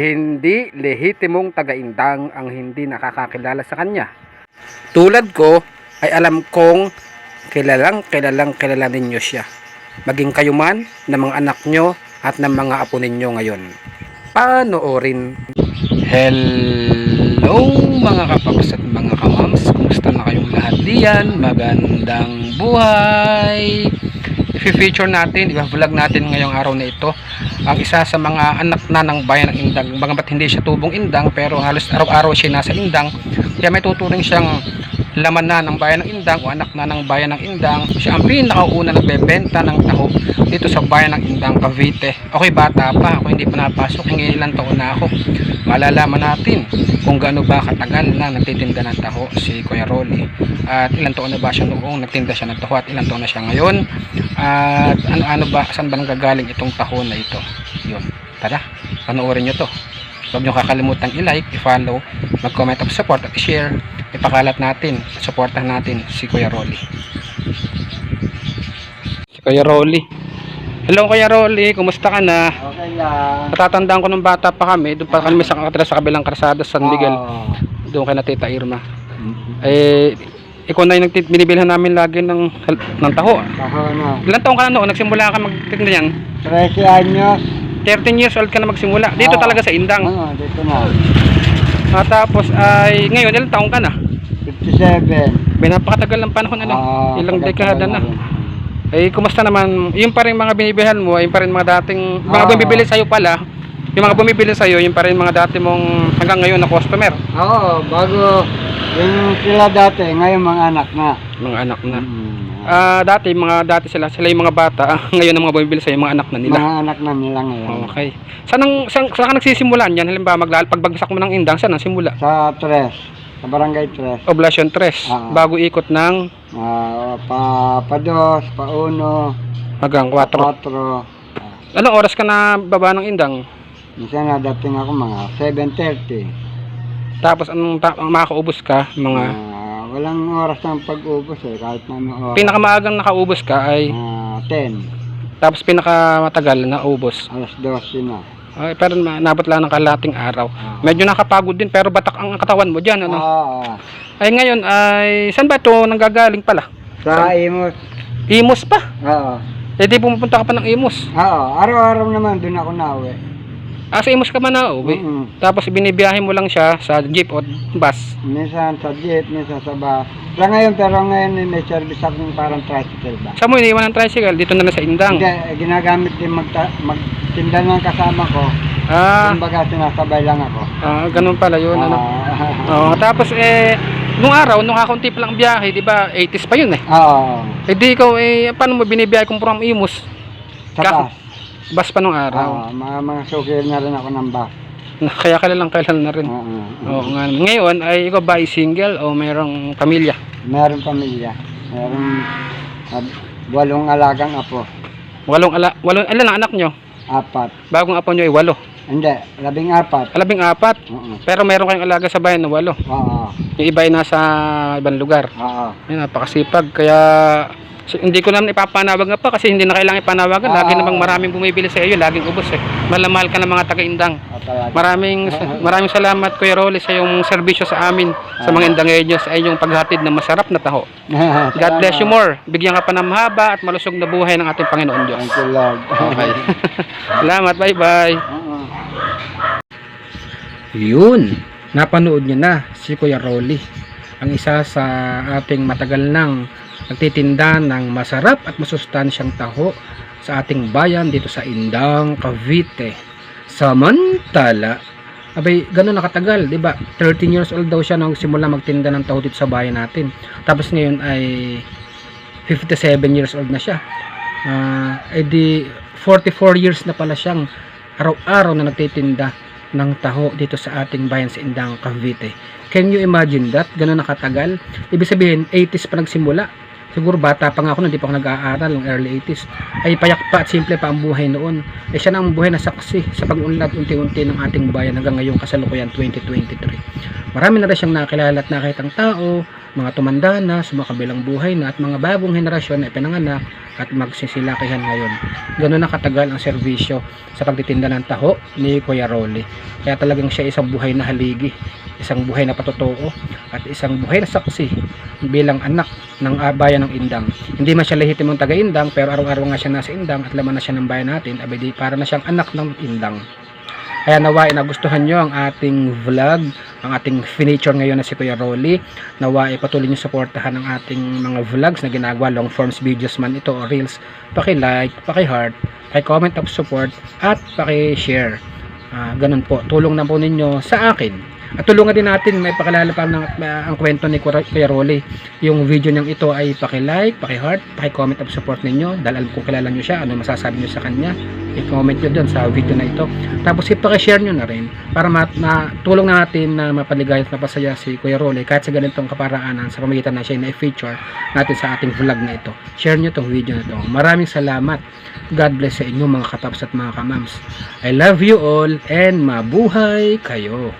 Hindi lehitimong taga-indang ang hindi nakakakilala sa kanya. Tulad ko ay alam kong kilalang kilalang kilala ninyo siya. Maging kayo man ng mga anak nyo at ng mga apo ninyo ngayon. Panoorin. Hello mga kapaps at mga kamams. Kumusta na kayong lahat diyan? Magandang buhay! I-feature natin, i-vlog natin ngayong araw na ito ang isa sa mga anak na ng bayan ng Indang. Bagamat hindi siya tubong Indang pero halos araw-araw siya nasa Indang. Kaya may tuturing siyang laman na ng bayan ng Indang o anak na ng bayan ng Indang. Siya ang pinakauna nagbebenta ng taho dito sa bayan ng Indang, Cavite. Ako'y bata pa, ako hindi pa napasok, hingi ilang taon na ako. Malalaman natin kung gaano ba katagal na nagtitinda ng taho si Kuya Rolly. At ilang taon na ba siya noong nagtinda siya ng taho at ilang taon na siya ngayon. At ano-ano ba, saan ba nanggagaling itong taho na ito? Yun, tara, panoorin nyo to. Huwag nyo kakalimutan i-like, i-follow, mag-comment of support at i-share. Ipakalat natin, supportahan natin si Kuya Rolly. Si Kuya Rolly. Hello Kuya Rolly, kumusta ka na? Okay lang. Natatandaan ko nung bata pa kami, doon pa kami sa kakatira sa kabilang karsada sa San Miguel. Oo. Doon kay na Tita Irma. Mhm. Eh, ikaw na yung binibilhan namin lagi ng, ng taho. Ako na. Ilan taong ka na noon? Nagsimula ka magtinda yan? 13 anyos. 13 years old ka na magsimula. Dito Oo. talaga sa Indang. Oo, dito na. Ah, tapos ay ngayon ilang taong ka na? 57. May napakatagal ng panahon ano. Ah, Ilang dekada na. rin. Eh kumusta naman? Yung pa rin mga binibilhan mo, yung pa rin mga dating mga Oo. bumibili sa pala. Yung mga bumibili sa yung pa rin mga dati mong hanggang ngayon na customer, Oo, bago yung sila dati, ngayon mga anak na. mga anak na. Mhm. Ah, dati mga dati sila, sila yung mga bata. ngayon ang mga bumibili sa mga anak na nila. Mga anak na nila ngayon. Okay. Saan ang saan, saan ka nagsisimulan yan? Halimbawa, maglal pagbagsak mo ng indang, saan ang simula? Sa Tres, sa Barangay Tres. Oblasyon 3, Oo. bago ikot ng Ah, pa, pa dos, pa uno, hanggang 4. quatro. Anong oras ka na baba ng indang? Minsan na dating ako mga 7.30. Tapos anong ta- ang makaubos ka? Mga Ah, walang oras ng pag-ubos eh, kahit na ano oras. pinakamaagang nakaubos ka ay Ah, 10, tapos pinakamatagal na ubos. alas 12 na. Ay, pero na- nabot lang ng kalating araw. Ah. Medyo nakapagod din pero batak ang katawan mo diyan ano. Ah, Ay ngayon ay saan ba ito nanggagaling pala? sa Imus. Imos pa. Oo. Eh di pumunta ka pa ng Imos. Oo, araw-araw naman doon ako nauwi. Ah, sa ka man na uwi. Mm-mm. Tapos binibiyahe mo lang siya sa jeep o bus. Minsan sa jeep, minsan sa bus. Sa ngayon, pero ngayon may service akong parang tricycle ba. Saan mo iniwan ng tricycle? Dito na lang sa Indang. Hindi, eh, ginagamit din magta- magtinda ng kasama ko. Ah, Kumbaga, sinasabay lang ako. ah, ganun pala yun. Ano? Ah, Oo, tapos eh, nung araw, nung kakunti pa lang biyahe, di ba, 80s pa yun eh. Oo. Eh di ikaw, eh, paano mo binibiyahe kung from Imos? Sa Ka- bus. Bus pa nung araw. Oo, mga, mga sukil na rin ako ng bus. Kaya kailan kailan na rin. Oo. Oo nga. Ngayon, ay ikaw ba ay single o mayroong pamilya? Meron pamilya. Meron ah, walong alagang apo. Walong ala, walong, ilan ang anak nyo? Apat. Bagong apo nyo ay walo. Hindi, labing apat. Alabing apat. Oo. Pero meron kayong alaga sa bayan na walo. Oo. Yung iba ay nasa ibang lugar. Oo. Ayun, napakasipag. Kaya si- hindi ko naman ipapanawag nga pa kasi hindi na kailangan ipanawagan. Lagi Ah. namang maraming bumibili sa iyo. Laging ubos eh. Malamahal ka ng mga taga-indang. Ah. Maraming maraming salamat Kuya Rolly sa iyong serbisyo sa amin sa mga indangenyos sa inyong paghatid ng masarap na taho. God bless you more. Bigyan ka pa ng mahaba at malusog na buhay ng ating Panginoon Diyos. Thank you, Lord. Okay. salamat. Bye-bye. Yun. Napanood niyo na si Kuya Rolly. Ang isa sa ating matagal nang nagtitinda ng masarap at masustansyang taho sa ating bayan dito sa Indang, Cavite. Samantala, abay, ganun nakatagal, di ba? 13 years old daw siya nang simula magtinda ng taho dito sa bayan natin. Tapos ngayon ay 57 years old na siya. Ah, eh di 44 years na pala siyang araw-araw na nagtitinda ng taho dito sa ating bayan sa Indang, Cavite. Can you imagine that? Ganun nakatagal? Ibig sabihin, 80s pa nagsimula. Siguro bata pa nga ako, hindi pa ako nag-aaral, ng early 80s. Ay payak pa at simple pa ang buhay noon. Eh siya na ang buhay na saksi sa pag-unlad unti-unti ng ating bayan hanggang ngayong kasalukuyan 2023. Marami na rin siyang nakilala at nakitang tao mga tumanda na, sumakabilang buhay na, at mga bagong henerasyon na ipinanganak at magsisilakihan ngayon. Ganun na katagal ang serbisyo sa pagtitinda ng taho ni Kuya Rolly. Kaya talagang siya isang buhay na haligi, isang buhay na patotoo, at isang buhay na saksi bilang anak ng ah, bayan ng Indang. Hindi man siya lehitimong taga Indang, pero araw-araw nga siya nasa Indang at laman na siya ng bayan natin, abay di para na siyang anak ng Indang. Kaya nawain nagustuhan nyo ang ating vlog, ang ating finiture ngayon na si Kuya Rolly. Nawain patuloy nyo suportahan ang ating mga vlogs na ginagawa, long forms videos man ito o reels. Paki-like, paki-heart, paki-comment of support at paki-share. Ah, ganun po, tulong na po ninyo sa akin. At tulungan din natin, may pakilala pa ng, ah, ang kwento ni Kuya Rolly. Yung video niyang ito ay paki-like, paki-heart, paki-comment of support ninyo. Dahil alam kong kilala nyo siya, ano masasabi nyo sa kanya. I-comment nyo doon sa video na ito. Tapos ipaki-share nyo na rin para mat na tulong natin na mapaligay at mapasaya si Kuya Rolly kahit sa ganitong kaparaanan sa pamagitan na siya na i-feature natin sa ating vlog na ito. Share nyo tong video na ito. Maraming salamat. God bless sa inyo mga kataps at mga kamams. I love you all and mabuhay kayo.